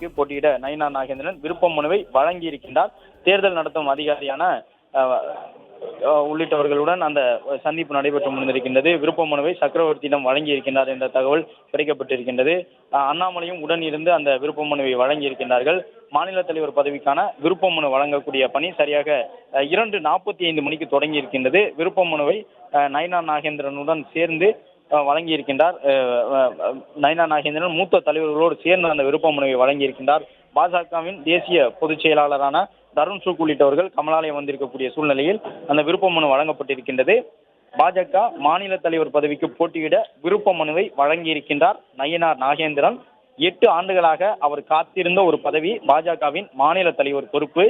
பதவிக்கு போட்டியிட நயினா நாகேந்திரன் விருப்ப மனுவை வழங்கி இருக்கின்றார் தேர்தல் நடத்தும் அதிகாரியான உள்ளிட்டவர்களுடன் அந்த சந்திப்பு நடைபெற்று முடிந்திருக்கின்றது. விருப்ப மனுவை சக்கரவர்த்தியிடம் வழங்கி இருக்கின்றார் என்ற தகவல் கிடைக்கப்பட்டிருக்கின்றது. அண்ணாமலையும் உடன் இருந்து அந்த விருப்ப மனுவை வழங்கி இருக்கின்றார்கள் மாநில தலைவர் பதவிக்கான விருப்ப மனு வழங்கக்கூடிய பணி சரியாக இரண்டு நாற்பத்தி ஐந்து மணிக்கு தொடங்கி இருக்கின்றது விருப்ப மனுவை நயனா நாகேந்திரனுடன் சேர்ந்து வழங்கியிருக்கின்றார். நயனா நாகேந்திரன் மூத்த தலைவர்களோடு சேர்ந்து அந்த விருப்ப மனுவை வழங்கியிருக்கின்றார். பாஜகவின் தேசிய பொதுச் செயலாளரான தருண் சுக் உள்ளிட்டவர்கள் கமலாலயம் வந்திருக்கக்கூடிய சூழ்நிலையில் அந்த விருப்ப மனு வழங்கப்பட்டிருக்கின்றது. பாஜக மாநில தலைவர் பதவிக்கு போட்டியிட விருப்ப மனுவை வழங்கியிருக்கின்றார் நயினார் நாகேந்திரன். எட்டு ஆண்டுகளாக அவர் காத்திருந்த ஒரு பதவி பாஜகவின் மாநில தலைவர் பொறுப்பு.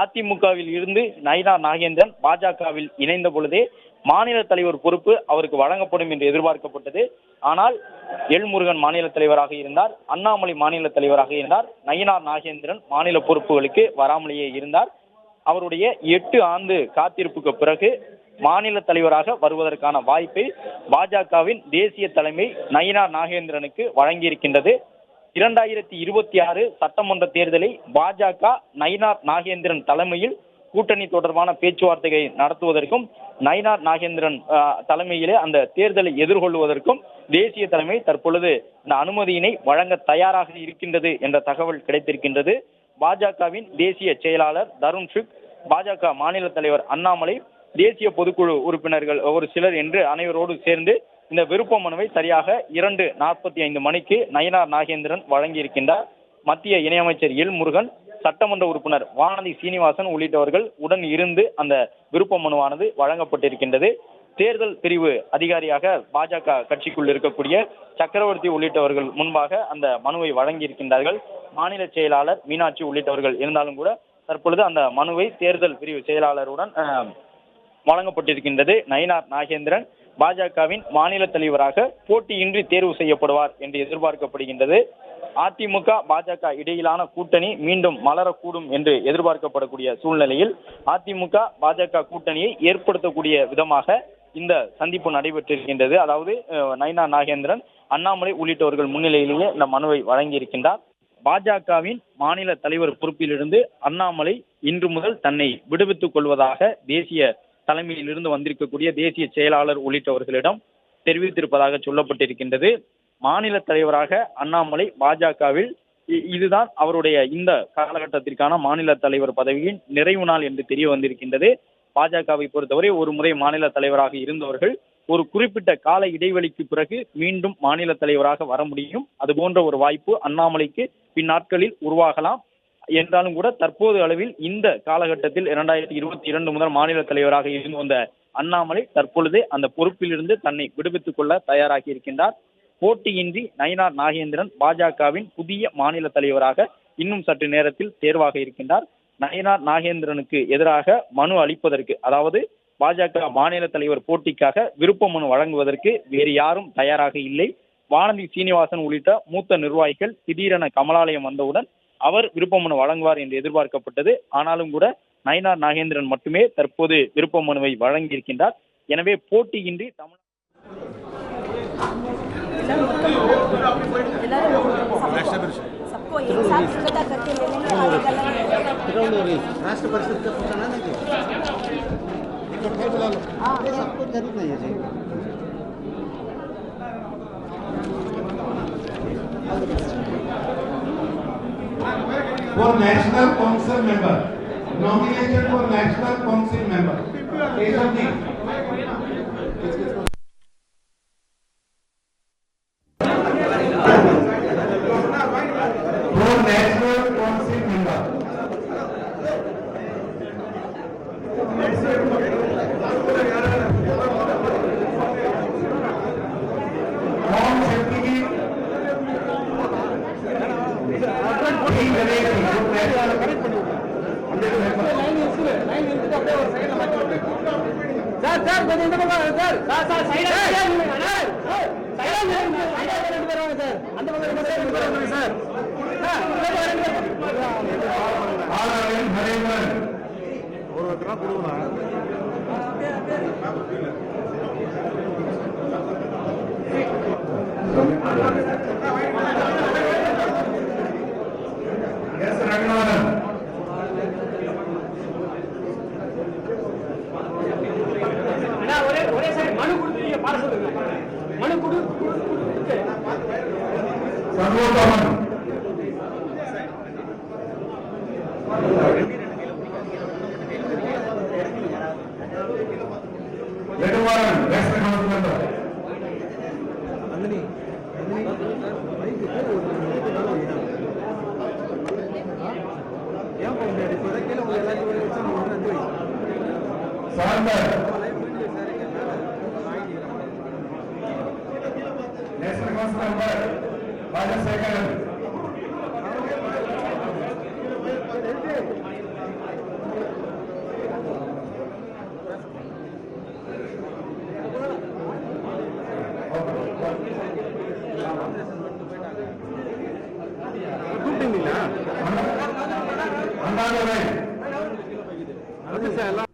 அதிமுகவில் இருந்து நயினார் நாகேந்திரன் பாஜகவில் இணைந்த பொழுதே மாநில தலைவர் பொறுப்பு அவருக்கு வழங்கப்படும் என்று எதிர்பார்க்கப்பட்டது. ஆனால் எல்முருகன் மாநில தலைவராக இருந்தார் அண்ணாமலை மாநில தலைவராக இருந்தார் நயினார் நாகேந்திரன் மாநில பொறுப்புகளுக்கு வராமலேயே இருந்தார். அவருடைய எட்டு ஆண்டு காத்திருப்புக்கு பிறகு மாநில தலைவராக வருவதற்கான வாய்ப்பை பாஜகவின் தேசிய தலைமை நயினார் நாகேந்திரனுக்கு வழங்கியிருக்கின்றது. இரண்டாயிரத்தி இருபத்தி ஆறு சட்டமன்ற தேர்தலை பாஜக நயினார் நாகேந்திரன் தலைமையில் கூட்டணி தொடர்பான பேச்சுவார்த்தைகளை நடத்துவதற்கும் நயினார் நாகேந்திரன் தலைமையிலே அந்த தேர்தலை எதிர்கொள்வதற்கும் தேசிய தலைமை தற்பொழுது இந்த அனுமதியினை வழங்க தயாராக இருக்கின்றது என்ற தகவல் கிடைத்திருக்கின்றது. பாஜகவின் தேசிய செயலாளர் தருண் சுக் பாஜக மாநில தலைவர் அண்ணாமலை தேசிய பொதுக்குழு உறுப்பினர்கள் ஒரு சிலர் என்று அனைவரோடு சேர்ந்து இந்த விருப்ப மனுவை சரியாக இரண்டு நாற்பத்தி ஐந்து மணிக்கு நயினார் நாகேந்திரன் வழங்கியிருக்கின்றார். மத்திய இணையமைச்சர் எல் முருகன் சட்டமன்ற உறுப்பினர் வானதி சீனிவாசன் உள்ளிட்டவர்கள் உடன் இருந்து அந்த விருப்ப மனுவானது வழங்கப்பட்டிருக்கின்றது. தேர்தல் பிரிவு அதிகாரியாக பாஜக கட்சிக்குள் இருக்கக்கூடிய சக்கரவர்த்தி உள்ளிட்டவர்கள் முன்பாக அந்த மனுவை வழங்கியிருக்கின்றார்கள். மாநில செயலாளர் மீனாட்சி உள்ளிட்டவர்கள் இருந்தாலும் கூட தற்பொழுது அந்த மனுவை தேர்தல் பிரிவு செயலாளருடன் அஹ், வழங்கப்பட்டிருக்கின்றது. நயினார் நாகேந்திரன் பாஜகவின் மாநில தலைவராக போட்டியின்றி தேர்வு செய்யப்படுவார் என்று எதிர்பார்க்கப்படுகின்றது. அதிமுக பாஜக இடையிலான கூட்டணி மீண்டும் மலரக்கூடும் என்று எதிர்பார்க்கப்படக்கூடிய சூழ்நிலையில் அதிமுக பாஜக கூட்டணியை ஏற்படுத்தக்கூடிய விதமாக இந்த சந்திப்பு நடைபெற்றிருக்கின்றது. அதாவது நைனா நாகேந்திரன் அண்ணாமலை உள்ளிட்டவர்கள் முன்னிலையிலேயே இந்த மனுவை வழங்கியிருக்கின்றார். பாஜகவின் மாநில தலைவர் பொறுப்பிலிருந்து அண்ணாமலை இன்று முதல் தன்னை விடுவித்துக் கொள்வதாக தேசிய தலைமையிலிருந்து வந்திருக்கக்கூடிய தேசிய செயலாளர் உள்ளிட்டவர்களிடம் தெரிவித்திருப்பதாக சொல்லப்பட்டிருக்கின்றது. மாநில தலைவராக அண்ணாமலை பாஜகவில் இதுதான் அவருடைய இந்த காலகட்டத்திற்கான மாநில தலைவர் பதவியின் நிறைவு நாள் என்று தெரிய வந்திருக்கின்றது. பாஜகவை பொறுத்தவரை ஒரு முறை மாநில தலைவராக இருந்தவர்கள் ஒரு குறிப்பிட்ட கால இடைவெளிக்கு பிறகு மீண்டும் மாநில தலைவராக வர முடியும். அது போன்ற ஒரு வாய்ப்பு அண்ணாமலைக்கு பின்னாட்களில் உருவாகலாம். என்றாலும் கூட தற்போது அளவில் இந்த காலகட்டத்தில் இரண்டாயிரத்தி இருபத்தி இரண்டு முதல் மாநில தலைவராக இருந்து வந்த அண்ணாமலை தற்பொழுது அந்த பொறுப்பிலிருந்து தன்னை விடுவித்துக் கொள்ள தயாராகி இருக்கின்றார். போட்டியின்றி நயினார் நாகேந்திரன் பாஜகவின் புதிய மாநில தலைவராக இன்னும் சற்று நேரத்தில் தேர்வாக இருக்கின்றார். நயினார் நாகேந்திரனுக்கு எதிராக மனு அளிப்பதற்கு அதாவது பாஜக மாநில தலைவர் போட்டிக்காக விருப்ப மனு வழங்குவதற்கு வேறு யாரும் தயாராக இல்லை. வானதி சீனிவாசன் உள்ளிட்ட மூத்த நிர்வாகிகள் திடீரென கமலாலயம் வந்தவுடன் அவர் விருப்ப மனு வழங்குவார் என்று எதிர்பார்க்கப்பட்டது ஆனாலும் கூட நயினார் நாகேந்திரன் மட்டுமே தற்போது விருப்ப மனுவை வழங்கியிருக்கின்றார் எனவே போட்டியின்றி தமிழ் सबको एक साथ इकट्ठा करके ले लेंगे अलग अलग राष्ट्र परिषद का पूछना ना कि इकट्ठा बुला लो हाँ सबको जरूरत नहीं है जी for National Council member. Nomination for National Council member. Keshavji. For sir sir. கொஞ்சம் இந்த பக்கம் சார். சார் சார் சைடா சார். சைடா ரெண்டு பேர் வாங்க சார். அந்த பக்கம் ரெண்டு பேர் ரெண்டு பேர் வாங்க சார். பேர் அண்ணா ஒரே ஒரே சார் மனு கொடுத்து பாட சொல்லுங்க மனு கொடு. நந்தினி நந்தினி கூப்பிட்டீங்களா அண்ணாதுரை அது சார் எல்லாம்